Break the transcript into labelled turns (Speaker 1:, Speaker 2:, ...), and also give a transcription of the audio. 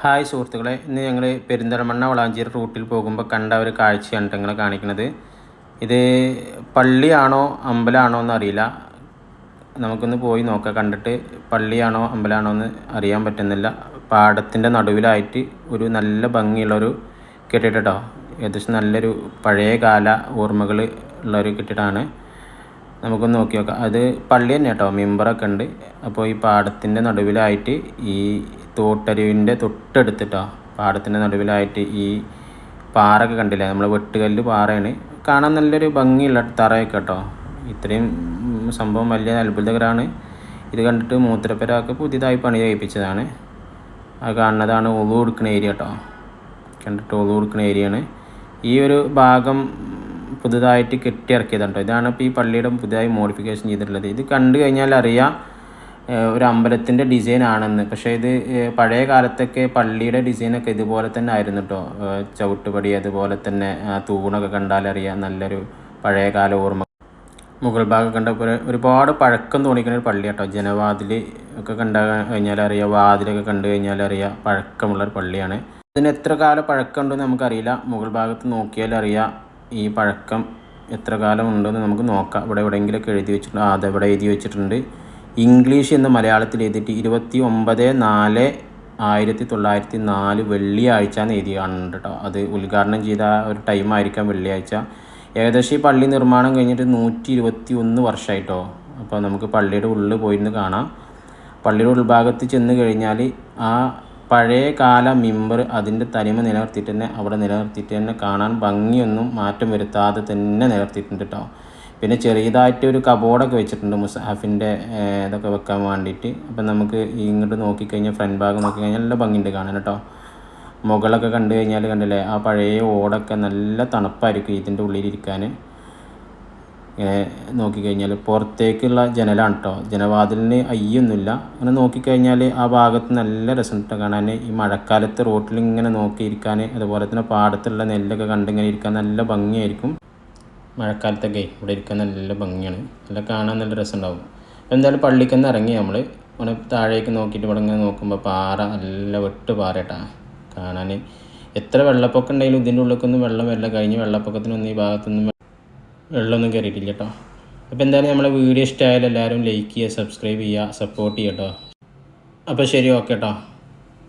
Speaker 1: Hi സുഹൃത്തുക്കളെ ഇന്ന് ഞങ്ങൾ പെരിന്തൽമണ്ണ വളാഞ്ചേരി റൂട്ടിൽ പോകുമ്പോൾ കണ്ട ഒരു കാഴ്ചയാണ് നിങ്ങളെ കാണിക്കുന്നത്. ഇത് പള്ളിയാണോ അമ്പലമാണോ എന്ന് അറിയില്ല. നമുക്കൊന്ന് പോയി നോക്കാം. കണ്ടിട്ട് പള്ളിയാണോ അമ്പലമാണോ എന്ന് അറിയാൻ പറ്റുന്നില്ല. പാടത്തിന്റെ നടുവിലായിട്ട് ഒരു നല്ല ഭംഗിയുള്ളൊരു കെട്ടിടം കേട്ടോ. ഏകദേശം നല്ലൊരു പഴയ കാല ഓർമ്മകൾ ഉള്ളൊരു കെട്ടിടമാണ് നമുക്കൊന്ന് നോക്കി നോക്കാം. അത് പള്ളി തന്നെ കേട്ടോ മെമ്പറൊക്കെ ഉണ്ട്. അപ്പോൾ ഈ പാടത്തിന്റെ നടുവിലായിട്ട് ഈ തോട്ടരുവിന്റെ തൊട്ടടുത്തിട്ടോ. പാടത്തിന്റെ നടുവിലായിട്ട് ഈ പാറയൊക്കെ കണ്ടില്ലേ? നമ്മൾ വെട്ടുകല്ല് പാറയാണ്. കാണാൻ നല്ലൊരു ഭംഗിയുള്ള തറയൊക്കെ കേട്ടോ. ഇത്രയും സംഭവം വലിയ അത്ഭുതകരമാണ് ഇത് കണ്ടിട്ട് മൂത്രപ്പരാക്ക് പുതിയതായി പണി കഴിപ്പിച്ചതാണ് അത് കാണുന്നതാണ് ഒളു കൊടുക്കുന്ന ഏരിയ കേട്ടോ. കണ്ടിട്ട് ഒളു കൊടുക്കുന്ന ഏരിയയാണ്. ഈ ഒരു ഭാഗം പുതുതായിട്ട് കെട്ടിയിറക്കിയതാണ് കേട്ടോ. ഇതാണ് ഇപ്പോൾ ഈ പള്ളിയുടെ പുതുതായി മോഡിഫിക്കേഷൻ ചെയ്തിട്ടുള്ളത്. ഇത് കണ്ടു കഴിഞ്ഞാൽ അറിയാം ഒരു അമ്പലത്തിന്റെ ഡിസൈൻ ആണെന്ന്. പക്ഷേ ഇത് പഴയ കാലത്തൊക്കെ പള്ളിയുടെ ഡിസൈനൊക്കെ ഇതുപോലെ തന്നെ ആയിരുന്നു കേട്ടോ ചവിട്ടുപടി അതുപോലെ തന്നെ തൂണൊക്കെ കണ്ടാലറിയാം നല്ലൊരു പഴയ കാല ഓർമ്മ. മുഗൾ ഭാഗം കണ്ടപ്പോൾ ഒരുപാട് പഴക്കം തോന്നിക്കുന്ന ഒരു പള്ളി കേട്ടോ ജനവാതിൽ ഒക്കെ കണ്ട കഴിഞ്ഞാൽ അറിയാം വാതിലൊക്കെ കണ്ടു കഴിഞ്ഞാൽ അറിയാം പഴക്കമുള്ള പള്ളിയാണ്. ഇതിന് എത്ര കാലം പഴക്കമുണ്ടെന്ന് നമുക്കറിയില്ല. മുഗൾ ഭാഗത്ത് നോക്കിയാൽ അറിയാം ഈ പഴക്കം എത്ര കാലം ഉണ്ടെന്ന് നമുക്ക് നോക്കാം. ഇവിടെ എവിടെയെങ്കിലുമൊക്കെ എഴുതി വെച്ചിട്ടുണ്ട്. ആ അതെവിടെ എഴുതി വെച്ചിട്ടുണ്ട്. ഇംഗ്ലീഷ് എന്ന് മലയാളത്തിൽ എഴുതിയിട്ട് ഇരുപത്തി ഒമ്പത് നാല് ആയിരത്തി തൊള്ളായിരത്തി നാല് വെള്ളിയാഴ്ച എന്ന് എഴുതി കാണുന്നുണ്ട് കേട്ടോ അത് ഉദ്ഘാടനം ചെയ്ത ഒരു ടൈം ആയിരിക്കാം വെള്ളിയാഴ്ച. ഏകദേശം ഈ പള്ളി നിർമ്മാണം കഴിഞ്ഞിട്ട് നൂറ്റി ഇരുപത്തി ഒന്ന് വർഷമായിട്ടോ അപ്പോൾ നമുക്ക് പള്ളിയുടെ ഉള്ളിൽ പോയിരുന്ന് കാണാം. പള്ളിയുടെ ഉൾഭാഗത്ത് ചെന്ന് കഴിഞ്ഞാൽ ആ പഴയ കാല മിമ്പർ അതിന്റെ തനിമ നിലനിർത്തിയിട്ട് തന്നെ അവിടെ നിലനിർത്തിയിട്ട് തന്നെ കാണാൻ ഭംഗിയൊന്നും മാറ്റം വരുത്താതെ തന്നെ നിലനിർത്തിയിട്ടുണ്ട് കേട്ടോ പിന്നെ ചെറിയതായിട്ട് ഒരു കബോർഡൊക്കെ വെച്ചിട്ടുണ്ട് മുസാഫിന്റെ ഇതൊക്കെ വെക്കാൻ വേണ്ടിയിട്ട്. അപ്പം നമുക്ക് ഇങ്ങോട്ട് നോക്കിക്കഴിഞ്ഞാൽ ഫ്രണ്ട് ഭാഗം നോക്കിക്കഴിഞ്ഞാൽ നല്ല ഭംഗിയുണ്ട് കാണാൻ കേട്ടോ. മുകളൊക്കെ കണ്ടു കഴിഞ്ഞാൽ കണ്ടില്ലേ ആ പഴയ ഓടൊക്കെ നല്ല തണുപ്പായിരിക്കും ഇതിന്റെ ഉള്ളിലിരിക്കാൻ. നോക്കിക്കഴിഞ്ഞാൽ പുറത്തേക്കുള്ള ജനലാണ് കേട്ടോ. ജനവാതിലിന് അയ്യൊന്നുമില്ല. അങ്ങനെ നോക്കിക്കഴിഞ്ഞാൽ ആ ഭാഗത്ത് നല്ല രസം കേട്ടോ കാണാൻ. ഈ മഴക്കാലത്ത് റോട്ടിൽ ഇങ്ങനെ നോക്കിയിരിക്കാൻ അതുപോലെ തന്നെ പാടത്തുള്ള നെല്ലൊക്കെ കണ്ടിങ്ങനെ ഇരിക്കാൻ നല്ല ഭംഗിയായിരിക്കും. മഴക്കാലത്തൊക്കെ ഇവിടെ ഇരിക്കാൻ നല്ല ഭംഗിയാണ്. നല്ല കാണാൻ നല്ല രസമുണ്ടാവും. എന്തായാലും പള്ളിക്ക് നിന്ന് ഇറങ്ങി നമ്മൾ ഇവിടെ താഴേക്ക് നോക്കിയിട്ട് ഇവിടെ ഇങ്ങനെ നോക്കുമ്പോൾ പാറ നല്ല വെട്ട് പാറ കാണാൻ എത്ര വെള്ളപ്പൊക്കം ഉണ്ടെങ്കിലും ഇതിന്റെ ഉള്ളിലേക്കൊന്നും വെള്ളം വരില്ല. കഴിഞ്ഞ വെള്ളപ്പൊക്കത്തിനൊന്നും ഈ ഭാഗത്തൊന്നും വെള്ളമൊന്നും കയറിയിട്ടില്ല കേട്ടോ അപ്പോൾ എന്തായാലും നമ്മളെ വീഡിയോ ഇഷ്ടമായാലും എല്ലാവരും ലൈക്ക് ചെയ്യുക സബ്സ്ക്രൈബ് ചെയ്യുക സപ്പോർട്ട് ചെയ്യുക കേട്ടോ അപ്പോൾ ശരി ഓക്കെ കേട്ടോ